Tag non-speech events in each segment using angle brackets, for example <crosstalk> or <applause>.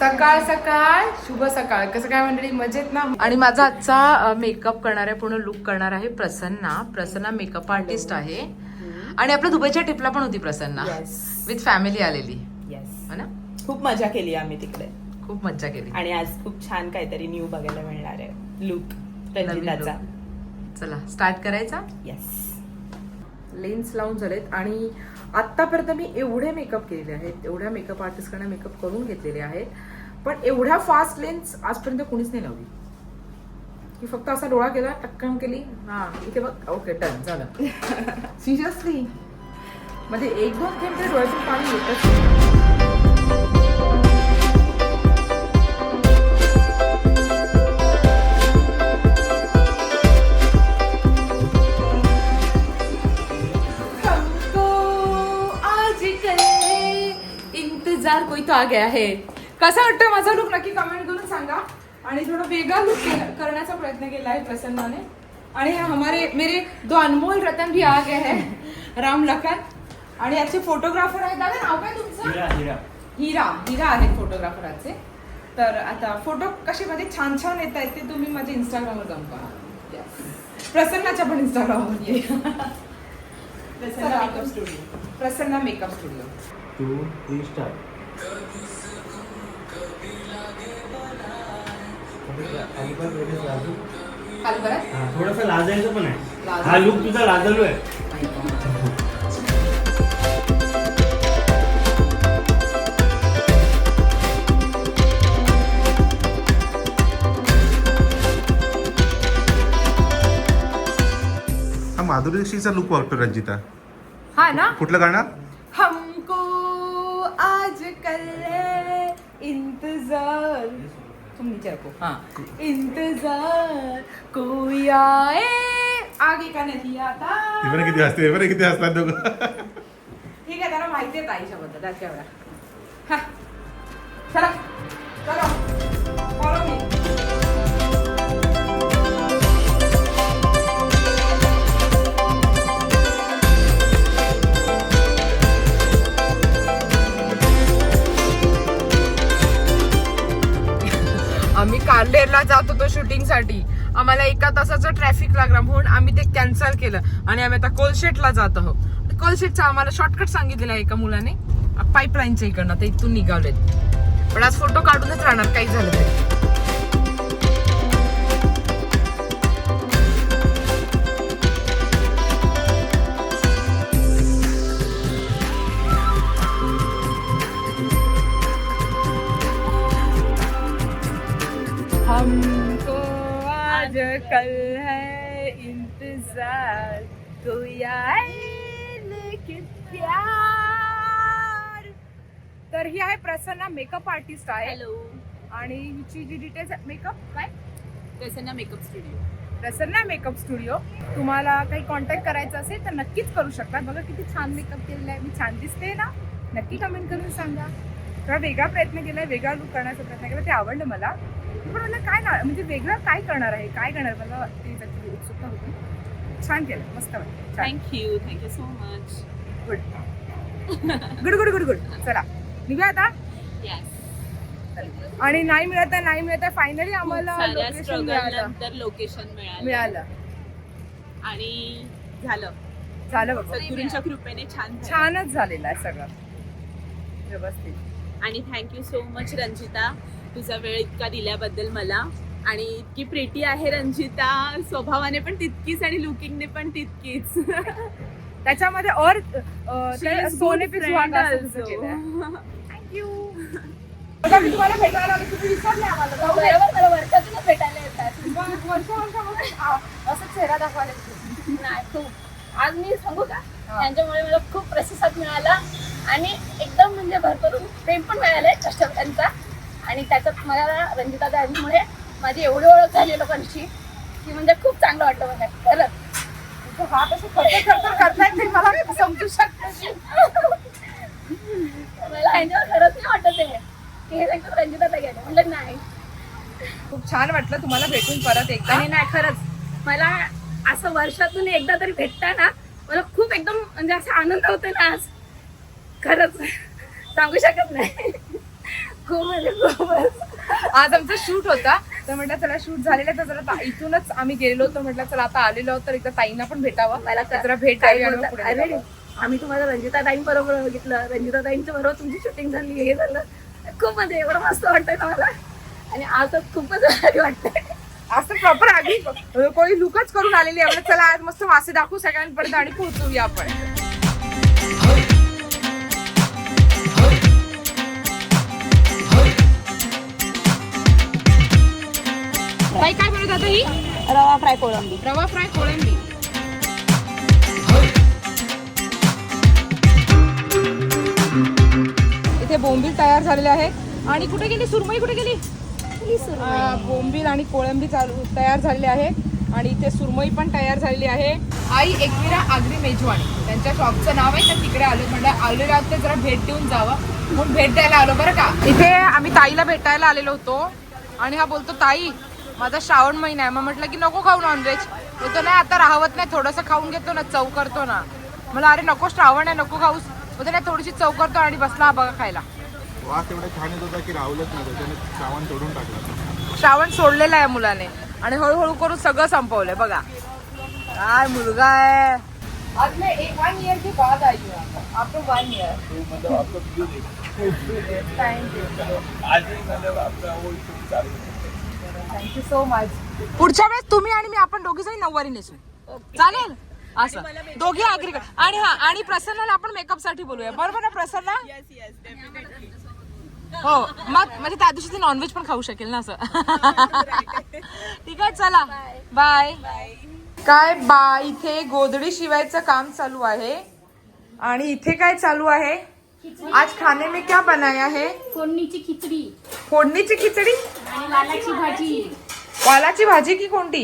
सकाळ सकाळ शुभ सकाळ. कसं काय मंडळी? मजेत ना? आणि माझा आजचा मेकअप करणाऱ्या पूर्ण लुक करणार आहे प्रसन्ना. प्रसन्ना मेकअप आर्टिस्ट आहे. आणि आपल्या दुबईच्या ट्रिपला पण होती प्रसन्ना. विथ फॅमिली आलेली. येस हो ना? खूप मजा केली आम्ही तिकडे. खूप मज्जा केली. आणि आज खूप छान काहीतरी न्यू बघायला मिळणार आहे. लुक चला स्टार्ट करायचा? येस लेन्स लावून झालेत आणि आतापर्यंत मी एवढे मेकअप केलेले आहेत एवढ्या मेकअप आर्टिस्टकडे मेकअप करून घेतलेले आहेत पण एवढ्या फास्ट लेन्स आजपर्यंत कोणीच नाही लावली. की फक्त असा डोळा केला टक्कन केली हा इथे बघ ओके डन झालं. <laughs> सिरियसली म्हणजे एक दोन थेंब तरी डोळ्यातून पाणी येतच इंतजार कोई तो आ गया है. कसा वाटतं माझा लुक नक्की कमेंट करून सांगा. आणि थोडा वेगळा लुक करण्याचा प्रयत्न केला आहे प्रसन्नाने. आणि हमारे मेरे दो अनमोल रतन भी आ गए हैं. राम लखन. आणि याचे फोटोग्राफर आहेत. दादा नाव काय तुमचं? हिरा हिरा. आहेत फोटोग्राफर आजचे. तर आता फोटो कसे मध्ये छान छान येत आहेत ते तुम्ही माझ्या इंस्टाग्रामवर जाऊन पहा. प्रसन्नाच्या पण इंस्टाग्रामवर ये. Prasanna makeup studio Prasanna makeup studio two three star थोडस लाजायचं पण आहे. हा लुक तुझा लाजलो आहे हा माधुरी दीक्षितचा लुक वाटतो रंजिता. हा ना? कुठलं गाणं? हमको कल इंतजार. तुम नीचे रखो. हाँ. इंतजार कोई आए. आगे का नहीं आता. हे बरं किती असते हे बरं किती असतात दोघं? ठीक आहे त्याला माहिती आहे ताईच्या बद्दल that's एवढा हा. चला. चलो. फॉलो मी आम्ही जात होतो शूटिंगसाठी. आम्हाला एका तासाचं ट्रॅफिक लागला म्हणून आम्ही ते कॅन्सल केलं. आणि आम्ही आता कोलशेटला जात आहोत. कोलशेटचा आम्हाला शॉर्टकट सांगितलेला आहे एका मुलाने. पाईपलाईनच्या इकडनं. तर इथून निघालेत पण आज फोटो काढूनच राहणार. काही झालं तरी. कल है इंतजार आए लेकिन प्यार। तर ही आहे प्रसन्ना मेकअप आर्टिस्ट आहे. हॅलो आणि हिची जी डिटेल्स मेकअप काय? Prasanna makeup studio Prasanna makeup studio तुम्हाला काही कॉन्टॅक्ट करायचं असेल तर नक्कीच करू शकता. बघा किती छान मेकअप केलेला आहे मी छान दिसते ना. नक्की कमेंट करून सांगा. थोडा वेगळा प्रयत्न केलाय वेगळा लुक करण्याचा प्रयत्न केला ते आवडलं मला. पण काय ना म्हणजे वेगळं काय करणार आहे? काय करणार मला ती त्याची उत्सुकता होती. छान केलं. मस्त वाटलं. Thank you thank you so much good good good good good चला. निघूया आता? यस आणि नाही मिळत नाही मिळत फायनली आम्हाला लोकेशन मिळालं. नंतर लोकेशन मिळालं. मिळालं. आणि झालं. झालं बघ. सद्गुरूंच्या कृपेने छान झालं. छानच झालेलं आहे सगळं. व्यवस्थित. आणि थँक्यू सो मच रंजिता. तुझा वेळ इतका दिल्याबद्दल मला. आणि इतकी प्रेटी आहे रंजिता. स्वभावाने पण तितकीच आणि लुकिंगने पण तितकीच. <laughs> त्याच्यामध्ये और सोने. थँक्यू <laughs> तुम्हाला भेटायला तुम्ही विसरले आम्हाला. वर्षातूनच भेटायला येतात. वर्ष असं चेहरा दाखवायला. नाही खूप. आज मी सांगू का. त्यांच्यामुळे मला खूप प्रतिसाद मिळाला. आणि एकदम म्हणजे भरभरून प्रेम पण मिळाले कस्टमरांचा आणि त्याच्यात मला रंजिता दाजीमुळे माझी एवढी ओळख झाली लोकांची की म्हणजे खूप चांगलं वाटतं मला. खरंच. करतायत ते मला समजू शकते. मला ह्यांच्यावर खरंच नाही वाटत आहे की हे सांगतात रंजिता ताई गेले म्हटलं नाही. खूप छान वाटलं तुम्हाला भेटून परत एकदा. आणि नाही खरंच. मला असं वर्षातून एकदा तरी भेटता ना मला खूप एकदम म्हणजे असं आनंद होतो ना आज. खरंच. सांगू शकत नाही. खूप म्हणजे आज आमचा शूट होता. तर म्हटलं चला शूट झालेलं तर जरा ता- इथूनच आम्ही गेलो तर म्हटलं चला आता आलेलो आहोत. तर एकदा ताईंना पण भेटावं. मला तर जरा भेट द्यावी आणि मग पुढे अरे. आम्ही तुम्हाला रंजिता ताईं बरोबर बघितलं. रंजिता ताईंच्या बरोबर तुमची शूटिंग झाली. हे झालं. खूप म्हणजे एवढं मस्त वाटतंय ना मला. आणि आज तर खूपच भारी वाटतंय. आज तर प्रॉपर आधी कोणी लुकच करून आलेली आहे. म्हटलं चला आज मस्त मासे दाखवू सगळ्यांपर्यंत आणि पोहोचूया आपण. ताई काय म्हणत आता ही? रवा फ्राय कोळंबी. रवा फ्राय कोळंबी. इथे बोंबील तयार झालेले आहे आणि कुठे गेली? सुरमई कुठे गेली? आ, बोंबील आणि कोळंबी चालू तयार झालेले आहे आणि इथे सुरमई पण तयार झालेली आहे. आई एकविरा आगरी मेजवानी. त्यांच्या शॉपचं नाव आहे तर तिकडे आलो. म्हणजे आलेलो आहोत तर जरा भेट देऊन जावं. म्हणून भेट द्यायला आलो बरं का? इथे आम्ही ताईला भेटायला आलेलो होतो. आणि हा बोलतो ताई माझा श्रावण महिना आहे. मग म्हटलं की नको खाऊ नॉनव्हेज बोलतो नाही आता राहवत नाही. थोडंसं खाऊन घेतो ना चव करतो ना. मला अरे नको श्रावण आहे नको खाऊस. बोलतो नाही थोडीशी चव करतो आणि बसला बघा खायला. वास एवढा छान येत होता की राहुलच नाही. त्याच्याने श्रावण तोडून टाकला. श्रावण सोडलेला आहे मुलाने. आणि हळूहळू करून सगळं संपवलंय बघा. काय मुलगा आहे. आज मैं एक वन ईयर के बाद आई हूँ after one year thank you so much पुढच्या वेळेस तुम्ही आणि मी आपण दोघी जणी नऊवारी नेसू चालेल? असं. दोघी आगरी आणि हा आणि प्रसन्नाला आपण मेकअपसाठी बोलूया. बरोबर ना प्रसन्ना? हो. मग म्हणजे त्या दिवशी ती नॉनव्हेज पण खाऊ शकेल ना असं. <laughs> ठीक आहे चला. बाय काय बा इथे गोधडी शिवायचं काम चालू आहे. आणि इथे काय चालू आहे? आज खाने में क्या बनाया है? फोडणीची खिचडी. फोडणीची खिचडी? आणि वालाची भाजी. वालाची भाजी की कोणती?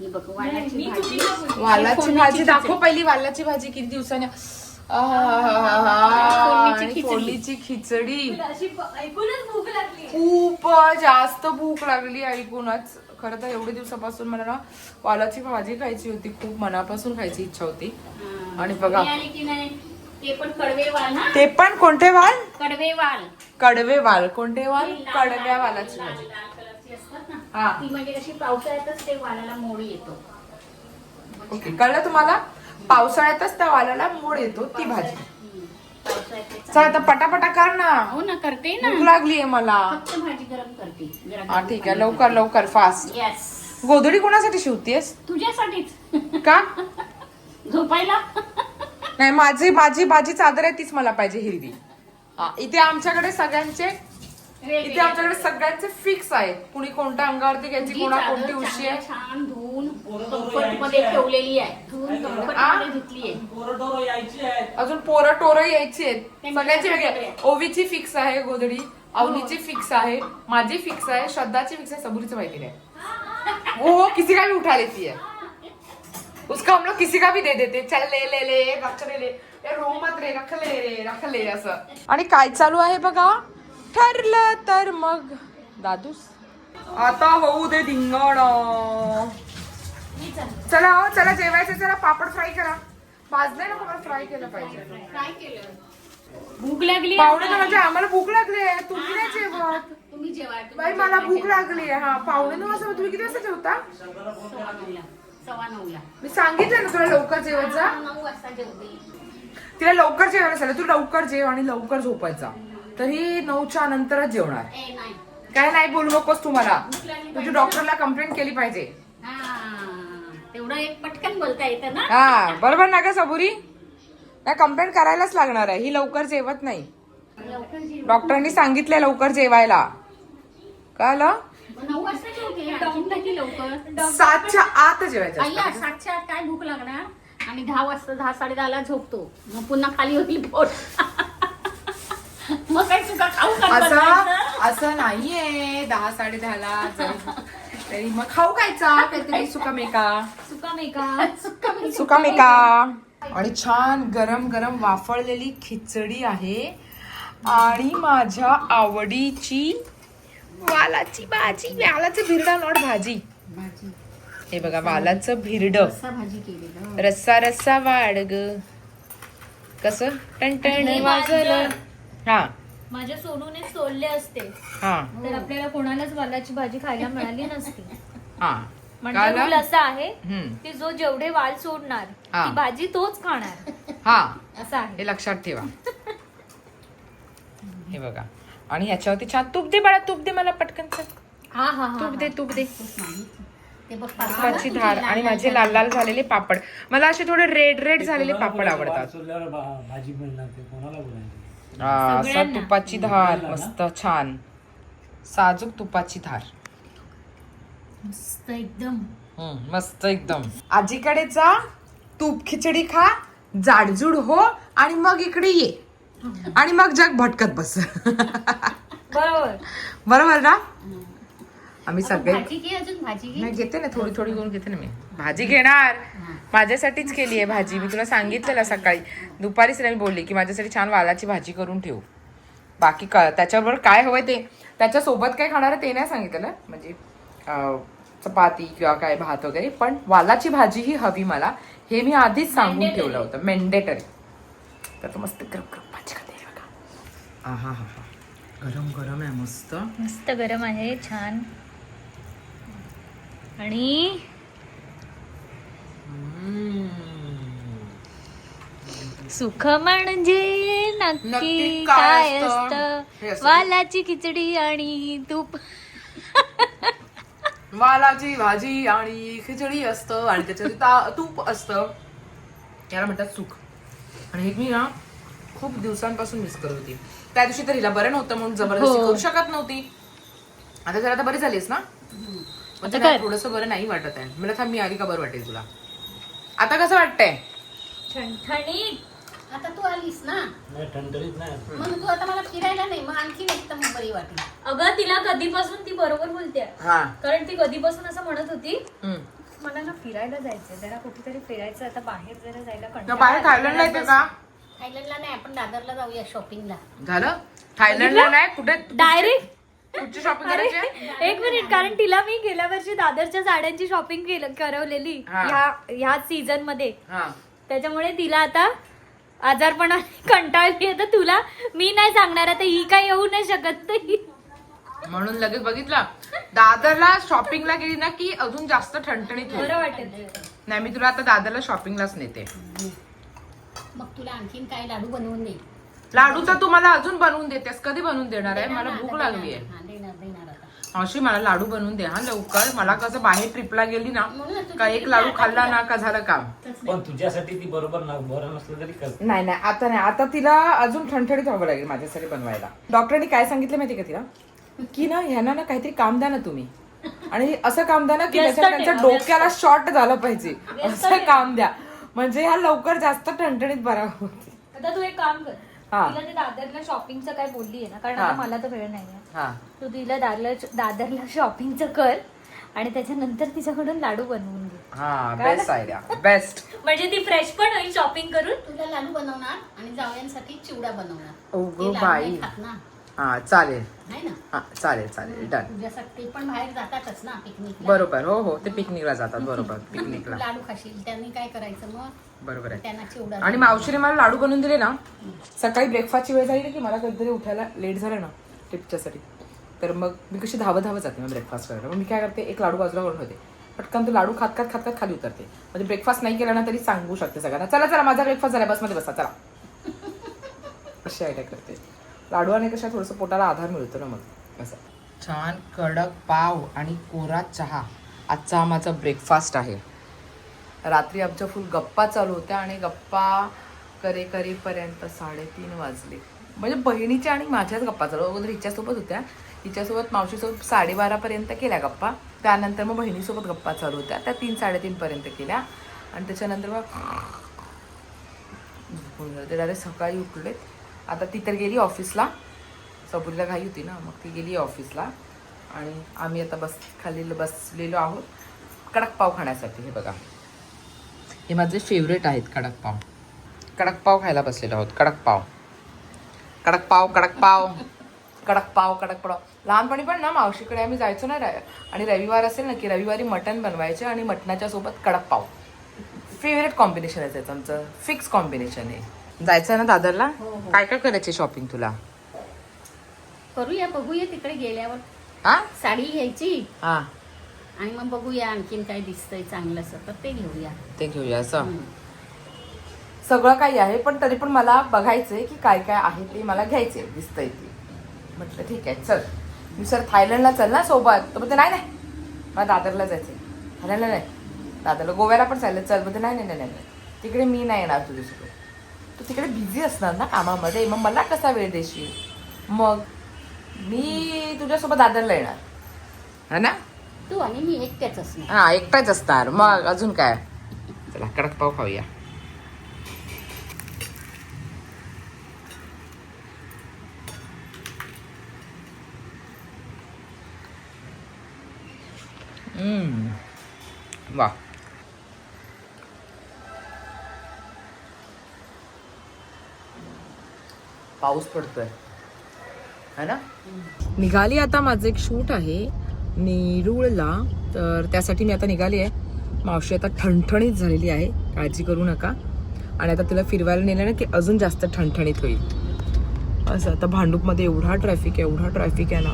ही बघ वालाची भाजी. वालाची भाजी दाखव पहिली वालाची भाजी किती दिवसाने. आणि फोडणीची खिचडी. ऐकूनच भूक लागली. खूप जास्त भूक लागली ऐकूनच. खरं तर एवढे दिवसापासून मला ना वालाची भाजी खायची होती. खूप मनापासून खायची इच्छा होती. आणि बघा. ते पण कडवे वाल ना? ते पण कोणते वाल? कडवे वाल कडवे वाल कोणते वाल? ती लाल- कडव्या लाल- वालाची लाल- भाजी लाल कलरची असतात हा. ना ती म्हणजे कशी पावसाळ्यातच ते वालाला मोड येतो. ओके कळलं तुम्हाला? पावसाळ्यातच त्या वालाला मोड येतो ती भाजी. हम्म. पावसाळ्यात ते चल आता पटापटा कर ना. हो ना करते ना. भूक लागलीये मला. फक्त भाजी गरम करते. जरा हा ठीक आहे. लवकर लवकर फास्ट येस गोधडी कोणासाठी शिवतेस तुझ्यासाठीच. का? <laughs> झोपायला? नाही माझी माझी भाजी चादर आहे तीच मला पाहिजे हिरवी. हा इथे आमच्याकडे सगळ्यांचे इथे आमच्याकडे सगळ्यांचे फिक्स आहे. कुणी कोणत्या अंगावरती घ्यायची कोणा कोणती उशी आहे. छान धुवून मध्ये ठेवलेली आहे. धुवून कम्फर्ट आ? मध्ये धुतली आहे. अजून पोरं टोरं यायची आहेत. सगळ्यांची वेगळी आहे. आहे. ओवीची फिक्स आहे गोधडी. अवनीची फिक्स आहे. माझी फिक्स आहे. श्रद्धाची फिक्स है सबूरीचं माहिती नाही. वो वो किसी का भी उठा लेती है उसका हम लोग किसी का भी दे देते चल ले ले ले रख ले ले। रो मत रे रख ले रे रख ले असं। आणि काय चालू आहे बघा? ठरलं तर मग. दादूस. आता होऊ दे धिंगण. चला हो चला जेवायचं चला पापड फ्राय करा. भाजले नको मला फ्राय केलं पाहिजे? भूक लागली पाहुणे म्हणजे आम्हाला भूक लागली आहे. तुम्ही नाही जेवत. तुम्ही जेवा तुम्ही बाई मला भूक लागली आहे. हा पाहुणे वाजता तुम्ही किती वाजता जेवता? सव्वा नऊला. मी सांगितलं ना तुला लवकर जेवत जा नऊ वाजता जेवते. तिला लवकर जेवायला सांगितलं. तू लवकर जेव आणि लवकर झोपायचा. तर ही नऊच्या नंतरच जेवणार. ए नाही. काय नाही बोलू नकोस तुम्हाला. तुझी डॉक्टरला कंप्लेंट केली पाहिजे. हा तेवढं एक पटकन बोलता येतं ना? हा बरोबर ना का सबुरी? नाही कंप्लेंट करायलाच लागणार आहे. ही लवकर जेवत नाही. लवकर जेव. डॉक्टरांनी सांगितलंय लवकर जेवायला. कळलं? नऊ वाजता जेवते. आणखीन टाकी लवकर? सातच्या आत जेवायचं आई असतं. सातच्या आत काय भूक लागणार? आणि दहा वाजता दहा साडे दहाला झोपतो. मग पुन्हा खाली होती पोट. मग काय तुका खाऊ असं? असं नाहीये. दहा साडे दहाला जरी तरी मग खाऊ खायचा. काहीतरी सुका मेका. सुका मेका. सुका मेका. सुका मेका. आणि छान गरम गरम वाफळलेली खिचडी आहे. आणि माझ्या आवडीची वालाची भाजी वालाचं भिरडा नॉट भाजी. भाजी. हे बघा वालाचं भिरड. रस्सा भाजी केलेलं. रस्सा रस्सा वाढ ग. कस? टणटण वाजलं. हा. माझ्या सोनूने सोलले असते. हा. तर आपल्याला कोणालाच वालाची भाजी खायला मिळाली नसती. हा. म्हणजे कळलं? रूल असा आहे हम्म. की जो जेवढे वाल सोडणार हा. ती भाजी तोच खाणार. हा. असं आहे. हे लक्षात ठेवा. हे बघा. आणि ह्याच्यावरती छान तूप दे बाळा तूप दे मला पटकन. हा हा हा तूप दे तूप दे. तुपाची धार आणि माझे लाल लाल झालेले पापड. मला असे थोडे रेड रेड झालेले पापड आवडतात. वाचवल्यावर भा- भाजी मिळणार ते कोणाला बोलायचं? हा, असं. तुपाची धार मस्त छान. साजूक तुपाची धार. मस्त एकदम. हम्म, मस्त एकदम. आजीकडे जा तूप खिचडी खा जाडजूड हो आणि मग इकडे ये. आणि मग जग भटकत बस. बरोबर. बरोबर ना? आम्ही सगळे भाजी घे अजून भाजी घे. नाही घेते ना थोडी थोडी करून घेते ना मी. भाजी घेणार. माझ्यासाठीच केली आहे भाजी. मी तुला सांगितलेलं सकाळी. दुपारीच मी बोलली की माझ्यासाठी छान वालाची भाजी करून ठेवू. बाकी क त्याच्याबरोबर काय हवंय ते? त्याच्यासोबत काय खाणार ते नाही सांगितलं म्हणजे चपाती किंवा काय भात वगैरे. पण वालाची भाजी ही हवी मला. हे मी आधीच सांगून ठेवलं होतं. मेंडेटरी तर तो मस्त गरम गरम भाजी खाते हे बघा. हा हा हा. गरम गरम आहे मस्त. मस्त गरम आहे छान. आणि सुख म्हणजे नक्की काय असतं? वालाची खिचडी आणि तूप. वालाची भाजी आणि खिचडी असतं आणि त्याच्यात तूप असतं. याला म्हणतात सुख. आणि हे मी ना खूप दिवसांपासून मिस करत होती. त्या दिवशी तर हिला बरं नव्हतं म्हणून जबरदस्ती करू शकत नव्हती. आता जर आता बरी झालीस ना? म्हणजे आता. थोडस बरं नाही वाटत आहे. मला थांब मी आली का बरं वाटेल तुला? आता कसं वाटतंय? ठणठणीत. आता तू आलीस ना? नाही ठणठणीत नाही म्हणून तू आता मला फिरायला नाही मग आणखी एकदम बरी वाटेल. अगं तिला कधीपासून ती बरोबर बोलते. हा. कारण ती कधीपासून असं म्हणत होती. मला ना फिरायला जायचंय जरा कुठेतरी फिरायचं आता बाहेर जरा जायला कंटाळा बाहेर आला. थायलंडला येते का? थायलंडला नाही आपण दादरला जाऊया शॉपिंगला. झालं? थायलंडला नाही कुठे? डायरेक्ट? कुठची शॉपिंग अरे करायची एक मिनिट कारण तिला मी गेल्या वर्षी दादरच्या साड्यांची शॉपिंग केलं करवलेली हा. ह्या ह्या सीझनमध्ये. हा. त्याच्यामुळे तिला आता आजारपणा <laughs> कंटाळली आहे. तर तुला मी नाही सांगणार आता ही काय येऊ नाही शकत. तर ही- म्हणून लगेच बघितला. दादरला शॉपिंगला गेली ना की अजून जास्त ठणठणीत होईल. बरं वाटेल नाही मी तुला आता दादरला शॉपिंगलाच नेते. मग तुला आणखीन काय लाडू बनवून दे. लाडू तर तू मला अजून बनवून देतेस. कधी बनवून देणार आहे? मला भूक लागली आहे. हा देणार देणार आता. मावशी मला लाडू बनवून दे हा लवकर. मला कसं बाहेर ट्रिपला गेली ना का एक लाडू खाल्ला ना का झालं काम? पण तुझ्यासाठी ती बरोबर ना बरं नसलं तरी कर. नाही नाही आता नाही. आता तिला अजून ठणठणीत व्हावं लागेल माझ्यासाठी बनवायला. डॉक्टरनी काय सांगितलं माहिती का तिला? की ना ह्यांना ना काहीतरी काम द्या ना तुम्ही. आणि असं काम द्या ना की त्याच्यात त्यांच्या डोक्याला शॉर्ट झालं पाहिजे. असं. काम द्या. म्हणजे ह्या लवकर जास्त ठणठणीत बरा होते आता तू एक काम कर. हा. तिला ते दादरला शॉपिंगचं काय बोलली आहे ना? कारण हा. आता मला तर वेळ नाहीये. हा. तू तिला दादरला दादरला शॉपिंगचं कर आणि त्याच्यानंतर तिच्याकडून लाडू बनवून घे. हा काय बेस्ट आयडिया बेस्ट म्हणजे ती फ्रेश पण होईल शॉपिंग करून. तुला लाडू बनवणार आणि जावयांसाठी चिवडा बनवणार. ते लाडू नाही खात ना. हा चालेल. आहे ना? हा चालेल चालेल डन तुझ्यासाठी ते पण बाहेर जातातच ना पिकनिक बरोबर हो हो ते पिकनिकला जातात बरोबर पिकनिकला लाडू खाशील त्यांनी काय करायचं मग? बरोबर आहे. त्यांना चिवडा आणि मावशीने मला लाडू बनवून दिले ना सकाळी ब्रेकफास्टची वेळ झाली ना की मला कधीतरी उठायला लेट झालं ना ट्रिपच्यासाठी तर मग मी कशी धावत धावत जाते मग ब्रेकफास्ट करायला. मग मी काय करते एक लाडू बाजूला करून होते पटकन तो लाडू खात खात खात खात खाली उतरते. म्हणजे ब्रेकफास्ट नाही केला ना तरी सांगू शकते सगळ्यांना चला चला माझा ब्रेकफास्ट झाला बसमध्ये बसा चला. <laughs> अशी आयडिया करते. लाडू आणि कशा थोडंसं पोटाला आधार मिळतो ना मग असं. छान कडक पाव आणि कोरा चहा. आजचा हा माझा ब्रेकफास्ट आहे. रात्री आमच्या फुल गप्पा चालू होत्या आणि गप्पा करे करेपर्यंत साडेतीन वाजले. म्हणजे बहिणीच्या आणि माझ्याच गप्पा चालू. अगोदर हिच्यासोबत होत्या. हिच्यासोबत मावशीसोबत साडेबारापर्यंत केल्या गप्पा. त्यानंतर मग बहिणीसोबत गप्पा चालू होत्या. त्या तीन साडेतीनपर्यंत केल्या. आणि त्याच्यानंतर मग झोपून ते डायरेक्ट सकाळी उठलेत. आता ती तर गेली ऑफिसला. सबुरीला घाई होती ना मग ती गेली ऑफिसला. आणि आम्ही आता बस खाली बसलेलो आहोत. कडकपाव खाण्यासाठी हे बघा. हे माझे फेवरेट आहेत कडकपाव कडकपाव खायला बसलेलो आहोत कडकपाव कडकपाव कडकपाव कडकपाव कडकपाव लहानपणी पण ना मावशीकडे आम्ही जायचो ना आणि रविवार असेल ना की रविवारी मटण बनवायचे आणि मटणाच्या सोबत कडकपाव फेवरेट कॉम्बिनेशन आहे त्याचं आमचं. फिक्स कॉम्बिनेशन आहे. जायचं आहे ना दादरला? काय काय करायचे शॉपिंग तुला? करूया बघूया तिकडे गेल्यावर. हा? साडी घ्यायची. हा. आणि मग बघूया आणखीन काय दिसतंय चांगलं असं तर ते घेऊया. ते घेऊया असं? हम्म. सगळं काही आहे पण तरी पण मला बघायचंय की काय काय आहे ते मला घ्यायचे दिसतंय ते. म्हटलं ठीक आहे चल. मी सर थायलंडला चल ना सोबत. तर म्हणते नाही नाही. मला दादरला जायचंय. थायलंडला नाही दादरला गोव्याला पण चाललं. चल. म्हणते नाही नाही नाही नाही. तिकडे मी नाही येणार तुझ्यासोबत. तू तिकडे बिझी असणार ना कामामध्ये मग मला कसा वेळ देशील? मग मी तुझ्यासोबत दादरला येणार. है ना? तू आणि मी एकट्याच असणार. हा एकटाच असणार. मग अजून काय? चला कडक पाव खाऊया. हम्म. वा पाऊस पडतोय. है ना? निघाली आता माझं एक शूट आहे नेरूळला. तर त्यासाठी मी आता निघाली आहे. मावशी आता ठणठणीत झालेली आहे. काळजी करू नका. आणि आता तिला फिरवायला नेलं ना की अजून जास्त ठणठणीत होईल. असं आता भांडूपमध्ये एवढा ट्रॅफिक आहे एवढा ट्रॅफिक आहे ना.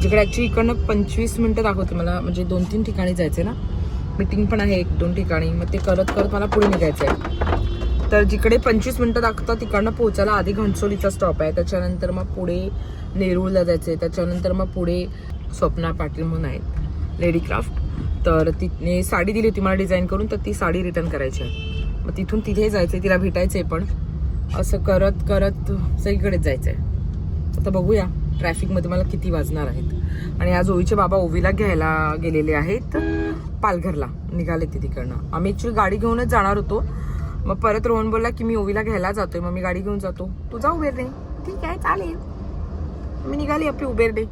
जिकडे ॲक्च्युली इकडनं पंचवीस मिनटं दाखवते मला. म्हणजे दोन तीन ठिकाणी जायचं आहे ना. मीटिंग पण आहे एक दोन ठिकाणी. मग ते करत करत मला पुढे निघायचं आहे तर जिकडे पंचवीस मिनटं लागतं तिकडनं पोहोचायला आधी घणसोलीचा स्टॉप आहे. त्याच्यानंतर मग पुढे नेरूळला जायचं आहे त्याच्यानंतर मग पुढे स्वप्ना पाटील म्हणून आहेत लेडी क्राफ्ट तर तिने साडी दिली होती मला डिझाईन करून तर ती साडी रिटर्न करायची आहे. मग तिथून तिथे जायचं आहे तिला भेटायचं आहे पण. असं करत करत सगळीकडेच जायचं आहे आता बघूया ट्रॅफिकमध्ये मला किती वाजणार आहेत. आणि आज ओळीचे बाबा ओवीला घ्यायला गेलेले आहेत पालघरला. निघाले ते तिकडनं. आम्ही ॲक्च्युली गाडी घेऊनच जाणार होतो. मग परत रोहन बोलला की मी ओवीला घ्यायला जातोय मग मी गाडी घेऊन जातो. तू जा उबेरने ठीक आहे चालेल. मी निघाली आपली उबेर डे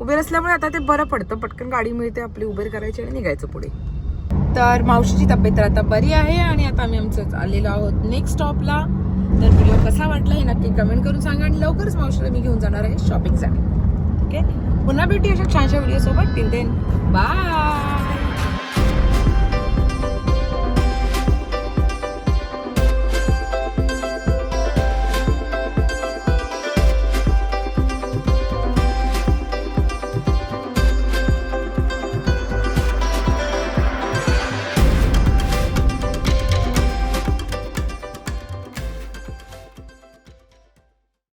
उबेर असल्यामुळे आता ते बरं पडतं. पटकन गाडी मिळते आपली उबेर करायची आणि निघायचं पुढे. तर मावशीची तब्येत तर आता बरी आहे आणि आता आम्ही आमचं आलेलो आहोत नेक्स्ट स्टॉपला तर व्हिडिओ कसा वाटला हे नक्की कमेंट करून सांगा आणि लवकरच मावशीला मी घेऊन जाणार आहे शॉपिंगसाठी ओके पुन्हा भेटी अशा छानशा व्हिडिओसोबत टिल देन बाय